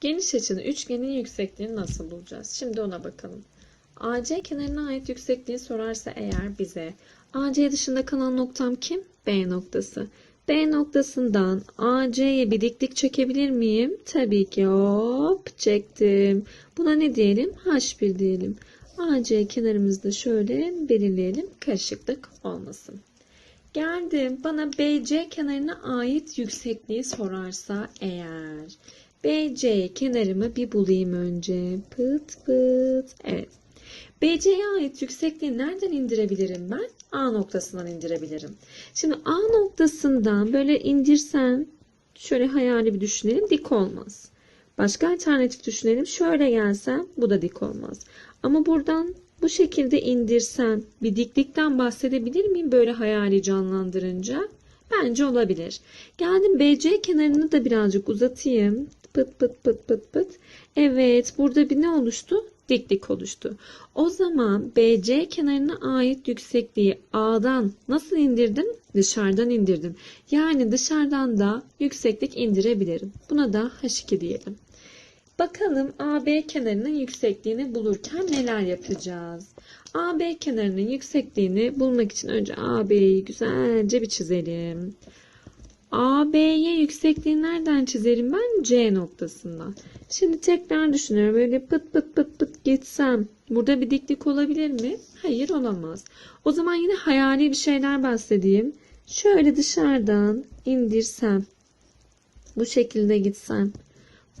Geniş açılı üçgenin yüksekliğini nasıl bulacağız? Şimdi ona bakalım. AC kenarına ait yüksekliği sorarsa eğer bize AC dışında kalan noktam kim? B noktası. B noktasından AC'ye bir diklik çekebilir miyim? Tabii ki hop çektim. Buna ne diyelim? H1 diyelim. AC kenarımızı da şöyle belirleyelim. Karışıklık olmasın. Geldim. Bana BC kenarına ait yüksekliği sorarsa eğer. BC kenarımı bir bulayım önce. Pıt pıt. Evet. BC'ye ait yüksekliği nereden indirebilirim ben? A noktasından indirebilirim. Şimdi A noktasından böyle indirsen şöyle hayali bir düşünelim dik olmaz. Başka alternatif düşünelim. Şöyle gelsem bu da dik olmaz. Ama buradan bu şekilde indirsen bir diklikten bahsedebilir miyim böyle hayali canlandırınca? Bence olabilir. Geldim BC kenarını da birazcık uzatayım. Pıt pıt pıt pıt pıt. Evet burada bir ne oluştu? Diklik oluştu. O zaman BC kenarına ait yüksekliği A'dan nasıl indirdim? Dışarıdan indirdim. Yani dışarıdan da yükseklik indirebilirim. Buna da H2 diyelim. Bakalım AB kenarının yüksekliğini bulurken neler yapacağız? AB kenarının yüksekliğini bulmak için önce AB'yi güzelce bir çizelim. AB'ye yüksekliği nereden çizerim ben? C noktasından. Şimdi tekrar düşünüyorum. Böyle pıt pıt pıt pıt gitsem burada bir diklik olabilir mi? Hayır olamaz. O zaman yine hayali bir şeyler bahsedeyim. Şöyle dışarıdan indirsem bu şekilde gitsem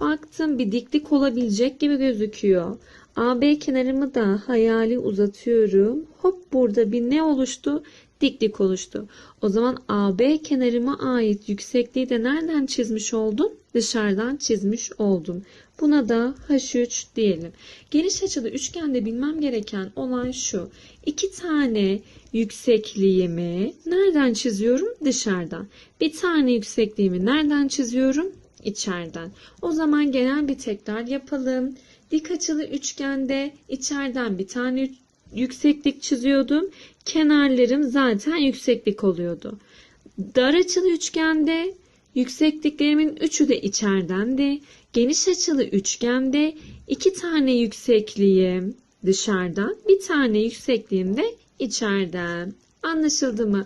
Baktım bir diklik olabilecek gibi gözüküyor. AB kenarımı da hayali uzatıyorum. Hop burada bir ne oluştu? Diklik oluştu. O zaman AB kenarıma ait yüksekliği de nereden çizmiş oldum? Dışarıdan çizmiş oldum. Buna da H3 diyelim. Geniş açılı üçgende bilmem gereken olay şu. İki tane yüksekliğimi nereden çiziyorum? Dışarıdan. Bir tane yüksekliğimi nereden çiziyorum? içeriden. O zaman genel bir tekrar yapalım. Dik açılı üçgende içeriden bir tane yükseklik çiziyordum. Kenarlarım zaten yükseklik oluyordu. Dar açılı üçgende yüksekliklerimin üçü de içeridendi. Geniş açılı üçgende iki tane yüksekliğim dışarıdan, bir tane yüksekliğim de içeriden. Anlaşıldı mı?